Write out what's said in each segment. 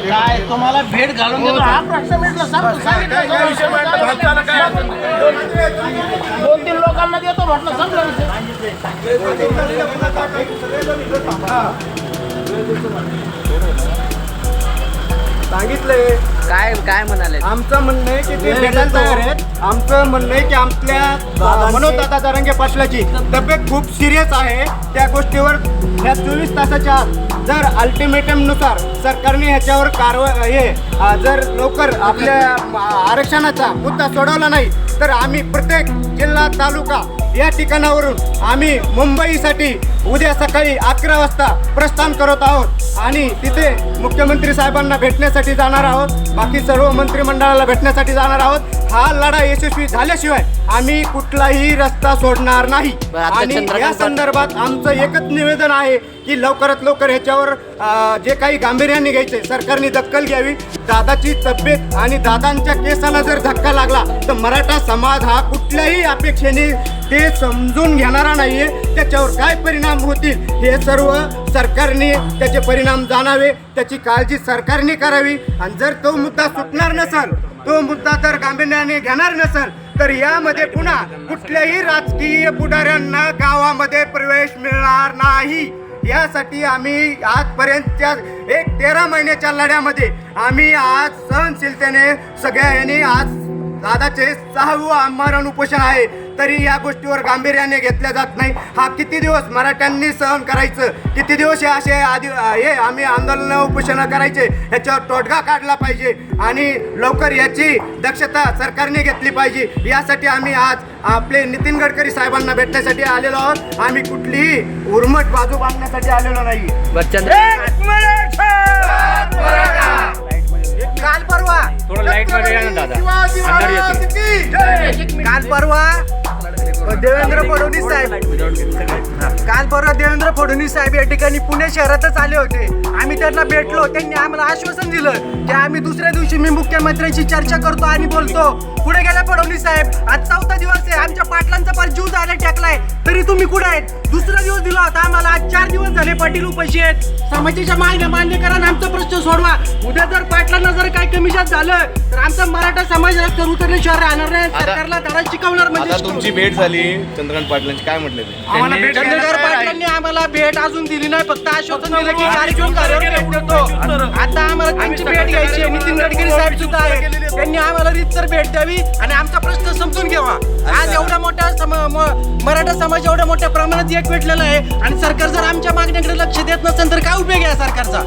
काय? तुम्हाला भेट घालून देतो हा प्रश्न मिटला सांगतो सांगितलं दोन तीन लोकांना देतो म्हटलं विषय. सांगितलंय. काय काय म्हणाले? आमचं म्हणणं आहे की ते भेटायला तयार आहेत. आमचं म्हणणं आहे की आपल्या मनोज दादा तरंगे पाटलाची तब्येत खूप सिरियस आहे. त्या गोष्टीवर ह्या चोवीस तासाच्या आत जर अल्टिमेटमनुसार सरकारने ह्याच्यावर कारवाई हे जर लवकर आपल्या आरक्षणाचा मुद्दा सोडवला नाही तर आम्ही प्रत्येक जिल्हा तालुका या ठिकाणावरून आम्ही मुंबईसाठी उद्या सकाळी अकरा वाजता प्रस्थान करत आहोत आणि तिथे मुख्यमंत्री साहेबांना भेटण्यासाठी जाणार आहोत. बाकी सर्व मंत्रिमंडळाला भेटण्यासाठी जाणार आहोत. हा लढा यशस्वी झाल्याशिवाय आम्ही कुठलाही रस्ता सोडणार नाही. आणि या संदर्भात आमचं एकच निवेदन आहे की लवकरात लवकर ह्याच्यावर जे काही गांभीर्याने घ्यायचे सरकारने दखल घ्यावी. दादाची तब्येत आणि दादांच्या केसाला जर धक्का लागला तर मराठा समाज हा कुठल्याही अपेक्षेने ते समजून घेणारा नाहीये. त्याच्यावर काय परिणाम होतील हे सर्व सरकारने त्याचे परिणाम जाणावे त्याची काळजी सरकारने करावी. आणि जर तो मुद्दा सुटणार नसेल तो मुद्दा जर गांभीर्याने घेणार नसेल तर यामध्ये पुन्हा कुठल्याही राजकीय पुढाऱ्यांना गावामध्ये प्रवेश मिळणार नाही. यासाठी आम्ही आजपर्यंतच्या एक तेरा महिन्याच्या लढ्यामध्ये आम्ही आज सहनशीलतेने सगळ्यांनी आज दादाचे सहावं आमरण उपोषण आहे. तरी या गोष्टीवर गांभीर्याने घेतल्या जात नाही. हा किती दिवस मराठ्यांनी सहन करायचं? किती दिवस हे असे आदि हे आम्ही आंदोलन उपोषणं करायचे? ह्याच्यावर तोडगा काढला पाहिजे आणि लवकर याची दक्षता सरकारने घेतली पाहिजे. यासाठी आम्ही आज आपले नितीन गडकरी साहेबांना भेटण्यासाठी आलेलो आहोत. आम्ही कुठलीही उर्मट बाजू बांधण्यासाठी आलेलो नाही. काल परवा थोडं लाइटमध्ये या ना दादा. अंधार येतो काल परवा देवेंद्र फडणवीस साहेब. काल परवा देवेंद्र फडणवीस साहेब या ठिकाणी पुणे शहरातच आले होते. आम्ही त्यांना भेटलो. त्यांनी आम्हाला आश्वासन दिलं की आम्ही दुसऱ्या दिवशी मी मुख्यमंत्र्यांशी चर्चा करतो आणि बोलतो. पुढे गेला फडणवीस साहेब. आज चौथा दिवस आहे. आमच्या पाटलांचा पार जीव झाला टाकलाय. तरी तुम्ही कुठे आहेत? दुसरा दिवस दिला होता आम्हाला. आज चार दिवस झाले पाटील उपाशी आहेत. समाजाच्या मागण्या मान्य करा आणि आमचा प्रश्न सोडवा. उद्या जर पाटलांना जर काही कमी जास्त झालं तर आमचा मराठा समाज रस्त्यावर उतरल्याशिवाय राहणार नाही. सरकारला धडा शिकवणार म्हणजे आता तुमची भेट झाली. चंद्रकांत पाटलांची काय म्हटलं ते? आम्हाला भेट चंद्रकांत पाटलांनी आम्हाला भेट अजून दिली नाही. फक्त आश्वासन दिलं की कार्यक्रम आता आम्हाला त्यांची भेट घ्यायची आहे. नितीन गडकरी साहेब सुद्धा आहेत. त्यांनी आम्हाला रीतसर भेट द्यावी आणि आमचा प्रश्न समजून घ्यावा. आज एवढा मोठा सम- म- मराठा समाज एवढ्या मोठ्या प्रमाणात एक भेटलेला आहे आणि सरकार जर आमच्या मागण्याकडे लक्ष देत नसेल तर काय उपयोग आहे सरकारचा?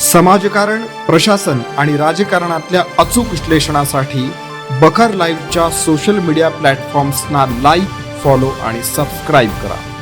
समाजकारण प्रशासन आणि राजकारणातल्या अचूक विश्लेषणासाठी बखर लाईव्हच्या सोशल मीडिया प्लॅटफॉर्म्सना लाईक फॉलो आणि सबस्क्राईब करा.